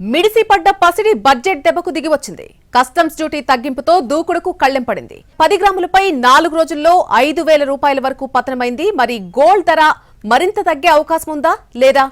మిడిసిపడ్డ పసిడి బడ్జెట్ దెబ్బకు దిగి వచ్చింది కస్టమ్స్ డ్యూటీ తగ్గింపుతో దూకుడుకు కళ్ళెం పడింది పది గ్రాములపై నాలుగు రోజుల్లో ఐదు వేల రూపాయల వరకు పతనమైంది. మరి గోల్డ్ ధర మరింత తగ్గే అవకాశం ఉందా? లేదా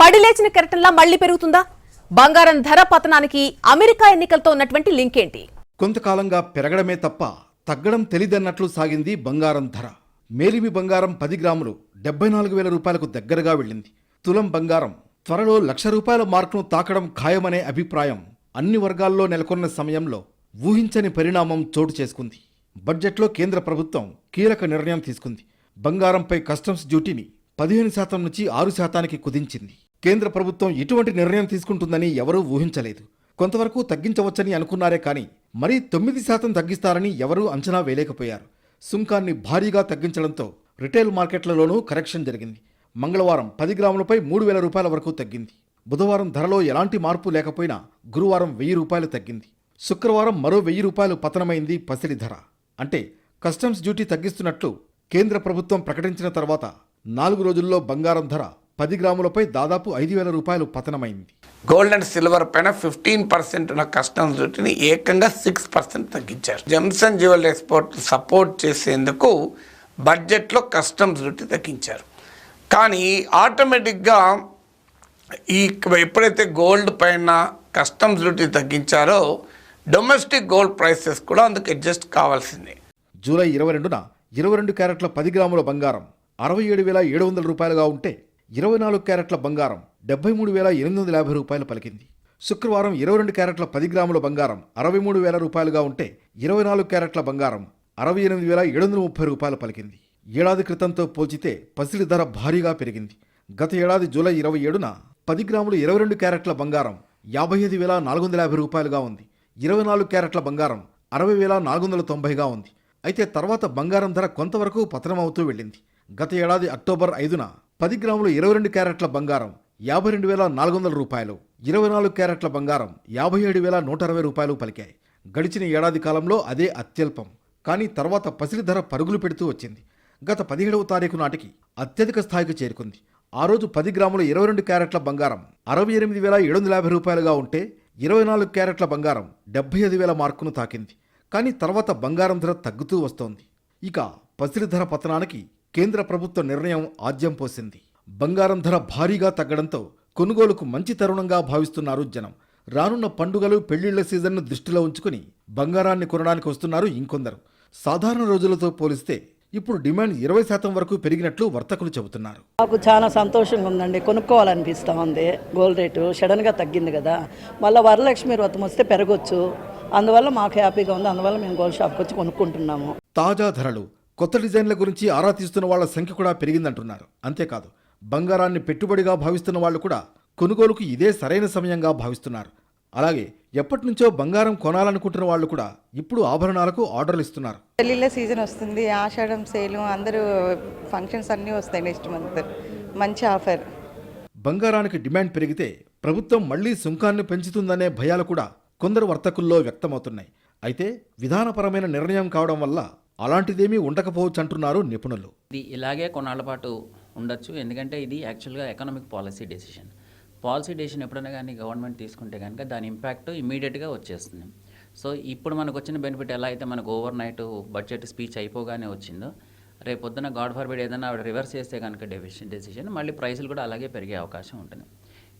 పడిలేచిన కెరటంలా మళ్ళీ పెరుగుతుందా? బంగారం ధర పతనానికి అమెరికా ఎన్నికలతో ఉన్నటువంటి లింక్ ఏంటి? కొంతకాలంగా పెరగడమే తప్ప తగ్గడం తెలియదన్నట్లు సాగింది బంగారం ధర. మేలిమి బంగారం పది గ్రాములు డెబ్బై నాలుగు వేల రూపాయలకు దగ్గరగా వెళ్ళింది. తులం బంగారం త్వరలో లక్ష రూపాయల మార్కును తాకడం ఖాయమనే అభిప్రాయం అన్ని వర్గాల్లో నెలకొన్న సమయంలో ఊహించని పరిణామం చోటు చేసుకుంది. బడ్జెట్లో కేంద్ర ప్రభుత్వం కీలక నిర్ణయం తీసుకుంది. బంగారంపై కస్టమ్స్ డ్యూటీని పదిహేను శాతం నుంచి ఆరు శాతానికి కుదించింది. కేంద్ర ప్రభుత్వం ఇటువంటి నిర్ణయం తీసుకుంటుందని ఎవరూ ఊహించలేదు. కొంతవరకు తగ్గించవచ్చని అనుకున్నారే కానీ మరీ తొమ్మిది శాతం తగ్గిస్తారని ఎవరూ అంచనా వేయలేకపోయారు. సుంకాన్ని భారీగా తగ్గించడంతో రిటైల్ మార్కెట్లలోనూ కరెక్షన్ జరిగింది. మంగళవారం పది గ్రాములపై మూడు వేల రూపాయల వరకు తగ్గింది. బుధవారం ధరలో ఎలాంటి మార్పు లేకపోయినా గురువారం వెయ్యి రూపాయలు తగ్గింది. శుక్రవారం మరో వెయ్యి రూపాయలు పతనమైంది పసిడి ధర. అంటే కస్టమ్స్ డ్యూటీ తగ్గిస్తున్నట్లు కేంద్ర ప్రభుత్వం ప్రకటించిన తర్వాత నాలుగు రోజుల్లో బంగారం ధర పది గ్రాములపై దాదాపు ఐదు వేల రూపాయలు పతనమైంది. గోల్డ్ అండ్ సిల్వర్ పైన ఫిఫ్టీన్ పర్సెంట్ ఉన్న కస్టమ్స్ డ్యూటీని ఏకంగా సిక్స్ పర్సెంట్ తగ్గించారు. జంసన్ జ్యువెల్ ఎక్స్పోర్ట్ సపోర్ట్ చేసేందుకు బడ్జెట్లో కస్టమ్స్ డ్యూటీ తగ్గించారు. కానీ ఆటోమేటిక్గా ఈ ఎప్పుడైతే గోల్డ్ పైన కస్టమ్స్ డ్యూటీ తగ్గించారో డొమెస్టిక్ గోల్డ్ ప్రైసెస్ కూడా అందుకు అడ్జస్ట్ కావాల్సిందే. జూలై ఇరవై రెండున ఇరవై రెండు క్యారెట్ల పది గ్రాముల బంగారం అరవై ఏడు వేల ఏడు వందల రూపాయలుగా ఉంటే ఇరవై నాలుగు క్యారెట్ల బంగారం డెబ్బై మూడు వేల ఎనిమిది వందల యాభై రూపాయలు పలికింది. శుక్రవారం ఇరవై రెండు క్యారెట్ల పది గ్రాముల బంగారం అరవై మూడు వేల రూపాయలుగా ఉంటే ఇరవై నాలుగు క్యారెట్ల బంగారం అరవై ఎనిమిది వేల ఏడు వందల ముప్పై రూపాయలు పలికింది. ఏడాది క్రితంతో పోల్చితే పసిడి ధర భారీగా పెరిగింది. గత ఏడాది జూలై ఇరవై ఏడున పది గ్రాములు ఇరవై రెండు క్యారెట్ల బంగారం యాభై ఐదు వేల నాలుగు వందల యాభై రూపాయలుగా ఉంది. ఇరవై నాలుగు క్యారెట్ల బంగారం అరవై వేల నాలుగు వందల తొంభైగా ఉంది. అయితే తర్వాత బంగారం ధర కొంతవరకు పతనమవుతూ వెళ్ళింది. గత ఏడాది అక్టోబర్ ఐదున పది గ్రాములు ఇరవై రెండు క్యారెట్ల బంగారం యాభై రెండు వేల నాలుగు వందల రూపాయలు ఇరవై నాలుగు క్యారెట్ల బంగారం యాభై ఏడు వేల నూట అరవై రూపాయలు పలికాయి. గడిచిన ఏడాది కాలంలో అదే అత్యల్పం. కానీ తర్వాత పసిడి ధర పరుగులు పెడుతూ వచ్చింది. గత పదిహేడవ తారీఖు నాటికి అత్యధిక స్థాయికి చేరుకుంది. ఆ రోజు పది గ్రాముల ఇరవై రెండు క్యారెట్ల బంగారం అరవై ఎనిమిది వేల ఏడు వందల యాభై రూపాయలుగా ఉంటే ఇరవై నాలుగు క్యారెట్ల బంగారం డెబ్బై ఐదు వేల మార్కును తాకింది. కానీ తర్వాత బంగారం ధర తగ్గుతూ వస్తోంది. ఇక పసిరి ధర పతనానికి కేంద్ర ప్రభుత్వ నిర్ణయం ఆద్యం పోసింది. బంగారం ధర భారీగా తగ్గడంతో కొనుగోలుకు మంచి తరుణంగా భావిస్తున్నారు జనం. రానున్న పండుగలు పెళ్ళిళ్ళ సీజన్ను దృష్టిలో ఉంచుకుని బంగారాన్ని కొనడానికి వస్తున్నారు ఇంకొందరు. సాధారణ రోజులతో పోలిస్తే ఇప్పుడు డిమాండ్ ఇరవై శాతం వరకు పెరిగినట్లు వర్తకులు చెబుతున్నారు. మాకు చాలా సంతోషంగా ఉందండి కొనుక్కోవాలనిపిస్తూ ఉంది గోల్డ్ రేటు సడన్గా తగ్గింది కదా. మళ్ళీ వరలక్ష్మి వ్రతం వస్తే పెరగొచ్చు. అందువల్ల మాకు హ్యాపీగా ఉంది. అందువల్ల మేము గోల్డ్ షాప్కి వచ్చి కొనుక్కుంటున్నాము. తాజా ధరలు కొత్త డిజైన్ల గురించి ఆరా తీస్తున్న వాళ్ళ సంఖ్య కూడా పెరిగిందంటున్నారు. అంతేకాదు బంగారాన్ని పెట్టుబడిగా భావిస్తున్న వాళ్ళు కూడా కొనుగోలుకు ఇదే సరైన సమయంగా భావిస్తున్నారు. అలాగే ఎప్పటి నుంచో బంగారం కొనాలనుకుంటున్న వాళ్ళు కూడా ఇప్పుడు ఆభరణాలకు ఆర్డర్లు ఇస్తున్నారు. పెళ్ళిళ్ళ సీజన్ వస్తుంది ఆషాఢం సేలు అందరూ ఫంక్షన్స్ అన్నీ వస్తాయి నెక్స్ట్ మంత్ మంచి ఆఫర్. బంగారానికి డిమాండ్ పెరిగితే ప్రభుత్వం మళ్ళీ సుంకాన్ని పెంచుతుందనే భయాలు కూడా కొందరు వర్తకుల్లో వ్యక్తమవుతున్నాయి. అయితే విధానపరమైన నిర్ణయం కావడం వల్ల అలాంటిదేమీ ఉండకపోవచ్చంటున్నారు నిపుణులు. ఇది ఇలాగే కొన్నాళ్ళ పాటు ఉండొచ్చు ఎందుకంటే ఇది యాక్చువల్గా economic policy decision policy decision ఎప్పుడైనా కానీ గవర్నమెంట్ తీసుకుంటే కనుక దాని ఇంపాక్ట్ ఇమీడియట్గా వచ్చేస్తుంది. సో ఇప్పుడు మనకు వచ్చిన బెనిఫిట్ ఎలా అయితే మనకు ఓవర్ నైట్ బడ్జెట్ స్పీచ్ అయిపోగానే వచ్చిందో రేపు పొద్దున గాడ్ ఫర్బిడ్ ఏదైనా రివర్స్ చేస్తే కనుక డెసిషన్ డెసిషన్ మళ్ళీ ప్రైసులు కూడా అలాగే పెరిగే అవకాశం ఉంటుంది.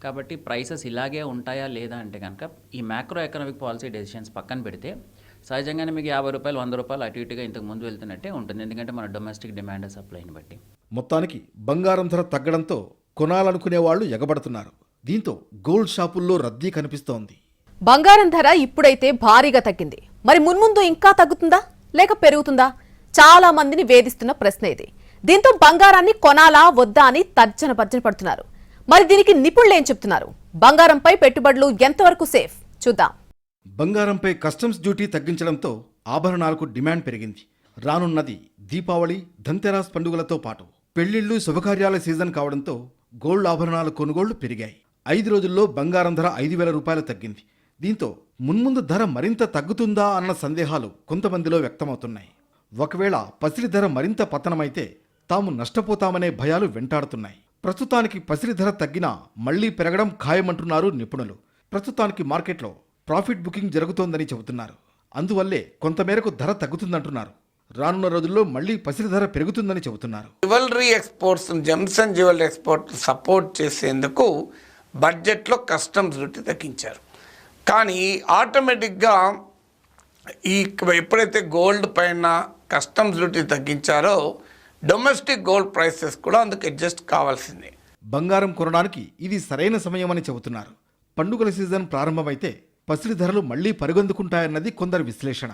కాబట్టి ప్రైసెస్ ఇలాగే ఉంటాయా లేదా అంటే కనుక ఈ మ్యాక్రో ఎకనామిక్ పాలసీ డెసిషన్స్ పక్కన పెడితే సహజంగానే మీకు యాభై రూపాయలు వంద రూపాయలు అటు ఇటుగా ఇంతకు ముందు వెళ్తున్నట్టే ఉంటుంది. ఎందుకంటే మన డొమెస్టిక్ డిమాండ్ సప్లైని బట్టి. మొత్తానికి బంగారం ధర తగ్గడంతో కొనాలనుకునే వాళ్ళు ఎగబడుతున్నారు. దీంతో గోల్డ్ షాపుల్లో రద్దీ కనిపిస్తోంది. బంగారం ధర ఇప్పుడైతే భారీగా తగ్గింది. మరి మున్ముందు ఇంకా తగ్గుతుందా? లేక పెరుగుతుందా? చాలా మందిని వేధిస్తున్న ప్రశ్న ఇది. దీంతో బంగారాన్ని కొనాలా వద్దా అని తర్జన భర్జన పడుతున్నారు. మరి దీనికి నిపుణులు ఏం చెప్తున్నారు? బంగారంపై పెట్టుబడులు ఎంతవరకు సేఫ్? చూద్దాం. బంగారంపై కస్టమ్స్ డ్యూటీ తగ్గించడంతో ఆభరణాలకు డిమాండ్ పెరిగింది. రానున్నది దీపావళి ధన్తెరాస్ పండుగలతో పాటు పెళ్ళిళ్ళు శుభకార్యాల సీజన్ కావడంతో గోల్డ్ ఆభరణాల కొనుగోళ్ళు పెరిగాయి. ఐదు రోజుల్లో బంగారం ధర ఐదు వేల రూపాయలు తగ్గింది. దీంతో మున్ముందు ధర మరింత తగ్గుతుందా అన్న సందేహాలు కొంతమందిలో వ్యక్తమవుతున్నాయి. ఒకవేళ పసిరి ధర మరింత పతనమైతే తాము నష్టపోతామనే భయాలు వెంటాడుతున్నాయి. ప్రస్తుతానికి పసిరి ధర తగ్గినా మళ్ళీ పెరగడం ఖాయమంటున్నారు నిపుణులు. ప్రస్తుతానికి మార్కెట్లో ప్రాఫిట్ బుకింగ్ జరుగుతోందని చెబుతున్నారు. అందువల్లే కొంతమేరకు ధర తగ్గుతుందంటున్నారు. రానున్న రోజుల్లో మళ్ళీ పసిరి ధర పెరుగుతుందని చెబుతున్నారు. Jewellery exports gems and jewellery export support చేసేందుకు బడ్జెట్లో కస్టమ్స్ డ్యూటీ తగ్గించారు. కానీ ఆటోమేటిక్గా ఈ ఎప్పుడైతే గోల్డ్ పైన కస్టమ్స్ డ్యూటీ తగ్గించారో డొమెస్టిక్ గోల్డ్ ప్రైసెస్ కూడా అందుకు అడ్జస్ట్ కావాల్సిందే. బంగారం కొనడానికి ఇది సరైన సమయమని చెబుతున్నారు. పండుగల సీజన్ ప్రారంభమైతే పసిడి ధరలు మళ్ళీ పరుగందుకుంటాయన్నది కొందరి విశ్లేషణ.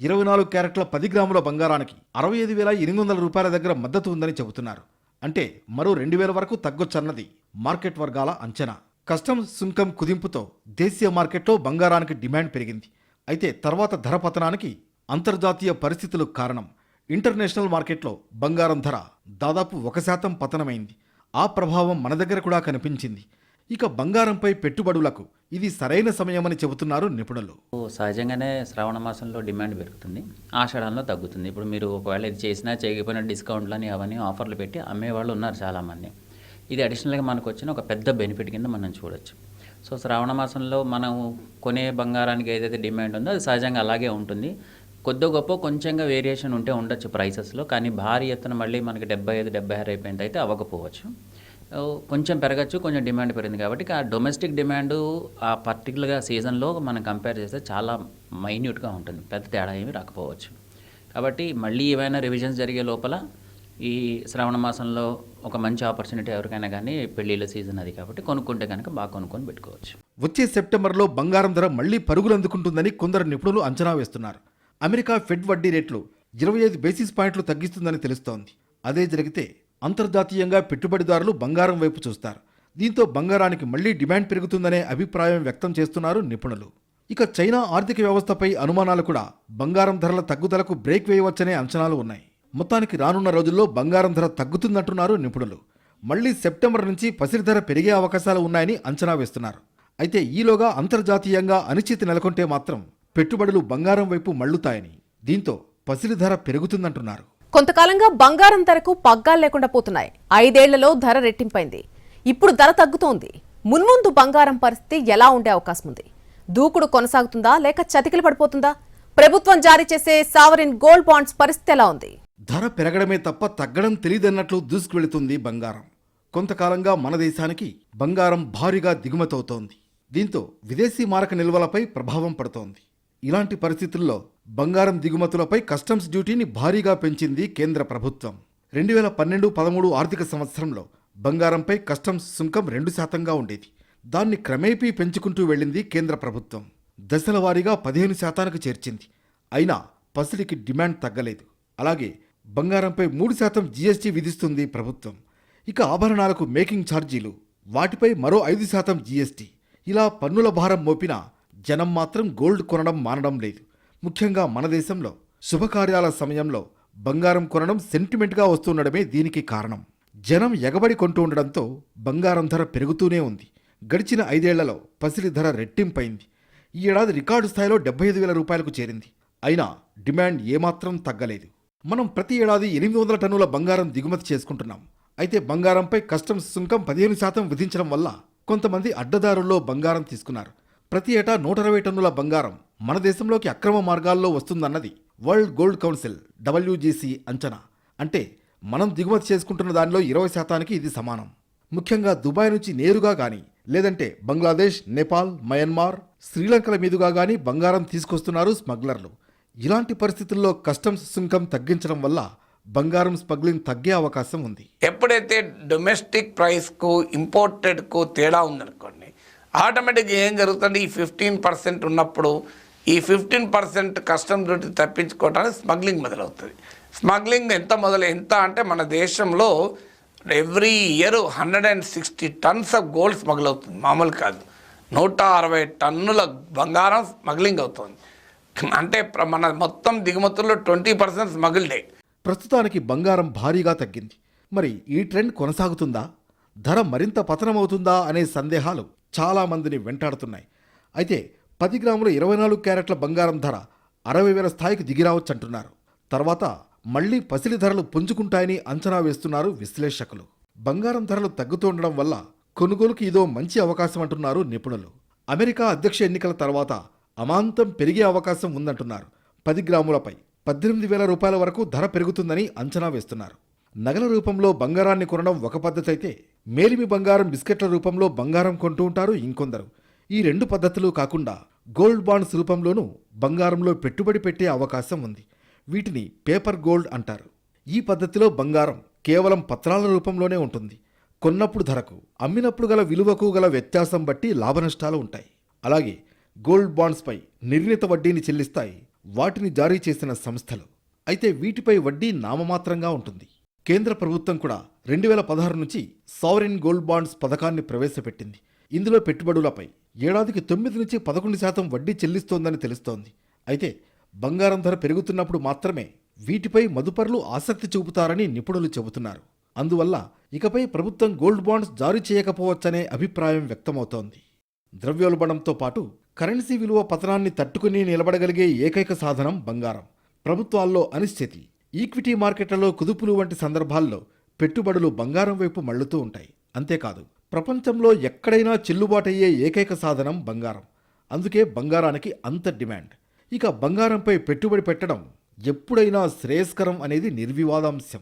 ఇరవై నాలుగు క్యారెట్ల పది గ్రాముల బంగారానికి అరవై ఐదు వేల ఎనిమిది వందల రూపాయల దగ్గర మద్దతు ఉందని చెబుతున్నారు. అంటే మరో రెండు వేల వరకు తగ్గొచ్చన్నది మార్కెట్ వర్గాల అంచనా. కస్టమ్స్ సుంకం కుదింపుతో దేశీయ మార్కెట్లో బంగారానికి డిమాండ్ పెరిగింది. అయితే తర్వాత ధర పతనానికి అంతర్జాతీయ పరిస్థితులు కారణం. ఇంటర్నేషనల్ మార్కెట్లో బంగారం ధర దాదాపు ఒక శాతం పతనమైంది. ఆ ప్రభావం మన దగ్గర కూడా కనిపించింది. ఇక బంగారంపై పెట్టుబడులకు ఇది సరైన సమయమని చెబుతున్నారు నిపుణులు. సహజంగానే శ్రావణ మాసంలో డిమాండ్ పెరుగుతుంది. ఆషాఢంలో తగ్గుతుంది. ఇప్పుడు మీరు ఒకవేళ ఇది చేసినా చేయకపోయినా డిస్కౌంట్లని అవన్నీ ఆఫర్లు పెట్టి అమ్మేవాళ్ళు ఉన్నారు చాలామంది. ఇది అడిషనల్గా మనకు వచ్చిన ఒక పెద్ద బెనిఫిట్ కింద మనం చూడొచ్చు. సో శ్రావణ మాసంలో మనం కొనే బంగారానికి ఏదైతే డిమాండ్ ఉందో అది సహజంగా అలాగే ఉంటుంది. కొద్ది గొప్ప కొంచెంగా వేరియేషన్ ఉంటే ఉండొచ్చు ప్రైసెస్లో కానీ భారీ ఎత్తున మళ్ళీ మనకి డెబ్బై ఐదు డెబ్బై ఆరు అయిపోయింది అయితే అవ్వకపోవచ్చు. కొంచెం పెరగచ్చు కొంచెం డిమాండ్ పెరిగింది కాబట్టి ఆ డొమెస్టిక్ డిమాండ్ ఆ పర్టికులర్గా సీజన్లో మనం కంపేర్ చేస్తే చాలా మైన్యూట్గా ఉంటుంది. పెద్ద తేడా ఏమీ రాకపోవచ్చు. కాబట్టి మళ్ళీ ఏవైనా రివిజన్స్ జరిగే లోపల ఈ శ్రావణ మాసంలో ఒక మంచి ఆపర్చునిటీ ఎవరికైనా కానీ పెళ్ళిళ్ళ సీజన్ అది కాబట్టి కొనుక్కుంటే కనుక బాగా కొనుక్కొని పెట్టుకోవచ్చు. వచ్చే సెప్టెంబర్లో బంగారం ధర మళ్ళీ పరుగులందుకుంటుందని కొందరు నిపుణులు అంచనా వేస్తున్నారు. అమెరికా ఫెడ్ వడ్డీ రేట్లు ఇరవై ఐదు బేసిస్ పాయింట్లు తగ్గిస్తుందని తెలుస్తోంది. అదే జరిగితే అంతర్జాతీయంగా పెట్టుబడిదారులు బంగారం వైపు చూస్తారు. దీంతో బంగారానికి మళ్ళీ డిమాండ్ పెరుగుతుందనే అభిప్రాయం వ్యక్తం చేస్తున్నారు నిపుణులు. ఇక చైనా ఆర్థిక వ్యవస్థపై అనుమానాలు కూడా బంగారం ధరల తగ్గుదలకు బ్రేక్ వేయవచ్చనే అంచనాలు ఉన్నాయి. మొత్తానికి రానున్న రోజుల్లో బంగారం ధర తగ్గుతుందంటున్నారు నిపుణులు. మళ్ళీ సెప్టెంబర్ నుంచి పసిరి ధర పెరిగే అవకాశాలు ఉన్నాయని అంచనా వేస్తున్నారు. అయితే ఈలోగా అంతర్జాతీయంగా అనిశ్చితి నెలకొంటే మాత్రం పెట్టుబడులు బంగారం వైపు మళ్ళుతాయని దీంతో పసిరి ధర పెరుగుతుందంటున్నారు. కొంతకాలంగా బంగారం ధరకు పగ్గాలు లేకుండా పోతున్నాయి. ఐదేళ్ళలో ధర రెట్టింపైంది. ఇప్పుడు ధర తగ్గుతోంది. మున్ముందు బంగారం పరిస్థితి ఎలా ఉండే అవకాశం ఉంది దూకుడు కొనసాగుతుందా లేక చతికిలు పడిపోతుందా ప్రభుత్వం జారీ చేసే సావరిన్ గోల్డ్ బాండ్స్ పరిస్థితి ఎలా ఉంది? ధర పెరగడమే తప్ప తగ్గడం తెలియదన్నట్లు దూసుకువెళుతుంది బంగారం. కొంతకాలంగా మన దేశానికి బంగారం భారీగా దిగుమతవుతోంది. దీంతో విదేశీ మారక నిల్వలపై ప్రభావం పడుతోంది. ఇలాంటి పరిస్థితుల్లో బంగారం దిగుమతులపై కస్టమ్స్ డ్యూటీని భారీగా పెంచింది కేంద్ర ప్రభుత్వం. రెండు వేల పన్నెండు పదమూడు ఆర్థిక సంవత్సరంలో బంగారంపై కస్టమ్స్ సుంకం రెండు శాతంగా ఉండేది. దాన్ని క్రమేపీ పెంచుకుంటూ వెళ్ళింది కేంద్ర ప్రభుత్వం. దశల వారీగా పదిహేను శాతానికి చేర్చింది. అయినా పసిడికి డిమాండ్ తగ్గలేదు. అలాగే బంగారంపై మూడు శాతం జీఎస్టీ విధిస్తుంది ప్రభుత్వం. ఇక ఆభరణాలకు మేకింగ్ ఛార్జీలు వాటిపై మరో ఐదు శాతం జీఎస్టీ ఇలా పన్నుల భారం మోపిన జనం మాత్రం గోల్డ్ కొనడం మానడం లేదు. ముఖ్యంగా మన దేశంలో శుభకార్యాల సమయంలో బంగారం కొనడం సెంటిమెంట్గా వస్తుండడమే దీనికి కారణం. జనం ఎగబడి కొంటూ ఉండడంతో బంగారం ధర పెరుగుతూనే ఉంది. గడిచిన ఐదేళ్ళలో పసిడి ధర రెట్టింపైంది. ఈ ఏడాది రికార్డు స్థాయిలో డెబ్బై ఐదు వేల రూపాయలకు చేరింది. అయినా డిమాండ్ ఏమాత్రం తగ్గలేదు. మనం ప్రతి ఏడాది ఎనిమిది వందల టన్నుల బంగారం దిగుమతి చేసుకుంటున్నాం. అయితే బంగారంపై కస్టమ్స్ సుంకం పదిహేను శాతం విధించడం వల్ల కొంతమంది అడ్డదారుల్లో బంగారం తీసుకున్నారు. ప్రతి ఏటా నూట అరవై టన్నుల బంగారం మన దేశంలోకి అక్రమ మార్గాల్లో వస్తుందన్నది వరల్డ్ గోల్డ్ కౌన్సిల్ డబ్ల్యూజీసీ అంచనా. అంటే మనం దిగుమతి చేసుకుంటున్న దానిలో ఇరవై శాతానికి ఇది సమానం. ముఖ్యంగా దుబాయ్ నుంచి నేరుగా గాని లేదంటే బంగ్లాదేశ్ నేపాల్ మయన్మార్ శ్రీలంకల మీదుగా గాని బంగారం తీసుకొస్తున్నారు స్మగ్లర్లు. ఇలాంటి పరిస్థితుల్లో కస్టమ్స్ సుంకం తగ్గించడం వల్ల బంగారం స్మగ్లింగ్ తగ్గే అవకాశం ఉంది. ఎప్పుడైతే డొమెస్టిక్ ప్రైస్కు ఇంపోర్టెడ్కు తేడా ఉందనుకోండి ఆటోమేటిక్గా ఏం జరుగుతుంది? ఈ ఫిఫ్టీన్ పర్సెంట్ ఉన్నప్పుడు ఈ ఫిఫ్టీన్ పర్సెంట్ కస్టమ్ డ్యూటీ తప్పించుకోవడానికి స్మగ్లింగ్ మొదలవుతుంది. స్మగ్లింగ్ ఎంత మొదలు ఎంత అంటే మన దేశంలో every year hundred and sixty tons of gold smuggle అవుతుంది. మామూలు కాదు. నూట అరవై టన్నుల బంగారం స్మగ్లింగ్ అవుతుంది. అంటే ప్ర- మన మొత్తం దిగుమతుల్లో ట్వంటీ పర్సెంట్ స్మగుల్డే. ప్రస్తుతానికి బంగారం భారీగా తగ్గింది. మరి ఈ ట్రెండ్ కొనసాగుతుందా? ధర మరింత పతనమవుతుందా అనే సందేహాలు చాలా మందిని వెంటాడుతున్నాయి. అయితే పది గ్రాముల ఇరవై నాలుగు క్యారెట్ల బంగారం ధర అరవై వేల స్థాయికి దిగిరావచ్చంటున్నారు తర్వాత మళ్ళీ పసిలి ధరలు పుంజుకుంటాయని అంచనా వేస్తున్నారు విశ్లేషకులు. బంగారం ధరలు తగ్గుతుండడం వల్ల కొనుగోలుకి ఇదో మంచి అవకాశం అంటున్నారు నిపుణులు. అమెరికా అధ్యక్ష ఎన్నికల తర్వాత అమాంతం పెరిగే అవకాశం ఉందంటున్నారు. పది గ్రాములపై పద్దెనిమిది వేల రూపాయల వరకు ధర పెరుగుతుందని అంచనా వేస్తున్నారు. నగల రూపంలో బంగారాన్ని కొనడం ఒక పద్ధతి అయితే మేలిమి బంగారం బిస్కెట్ల రూపంలో బంగారం కొంటూ ఉంటారు ఇంకొందరు. ఈ రెండు పద్ధతులు కాకుండా గోల్డ్ బాండ్స్ రూపంలోనూ బంగారంలో పెట్టుబడి పెట్టే అవకాశం ఉంది. వీటిని పేపర్ గోల్డ్ అంటారు. ఈ పద్ధతిలో బంగారం కేవలం పత్రాల రూపంలోనే ఉంటుంది. కొన్నప్పుడు ధరకు అమ్మినప్పుడు గల విలువకు గల వ్యత్యాసం బట్టి లాభనష్టాలు ఉంటాయి. అలాగే గోల్డ్ బాండ్స్పై నిర్ణీత వడ్డీని చెల్లిస్తాయి. వాటిని జారీ చేసిన సంస్థలు. అయితే వీటిపై వడ్డీ నామమాత్రంగా ఉంటుంది. కేంద్ర ప్రభుత్వం కూడా రెండు వేల పదహారు నుంచి సావరిన్ గోల్డ్ బాండ్స్ పథకాన్ని ప్రవేశపెట్టింది. ఇందులో పెట్టుబడులపై ఏడాదికి తొమ్మిది నుంచి పదకొండు శాతం వడ్డీ చెల్లిస్తోందని తెలుస్తోంది. అయితే బంగారం ధర పెరుగుతున్నప్పుడు మాత్రమే వీటిపై మదుపర్లు ఆసక్తి చూపుతారని నిపుణులు చెబుతున్నారు. అందువల్ల ఇకపై ప్రభుత్వం గోల్డ్ బాండ్స్ జారీ చేయకపోవచ్చనే అభిప్రాయం వ్యక్తమవుతోంది. ద్రవ్యోల్బణంతో పాటు కరెన్సీ విలువ పతనాన్ని తట్టుకుని నిలబడగలిగే ఏకైక సాధనం బంగారం. ప్రభుత్వాల్లో అనిశ్చితి. ఈక్విటీ మార్కెట్లలో కుదుపులు వంటి సందర్భాల్లో పెట్టుబడులు బంగారం వైపు మళ్ళుతూ ఉంటాయి. అంతేకాదు ప్రపంచంలో ఎక్కడైనా చెల్లుబాటయ్యే ఏకైక సాధనం బంగారం. అందుకే బంగారానికి అంత డిమాండ్. ఇక బంగారంపై పెట్టుబడి పెట్టడం ఎప్పుడైనా శ్రేయస్కరం అనేది నిర్వివాదాంశం.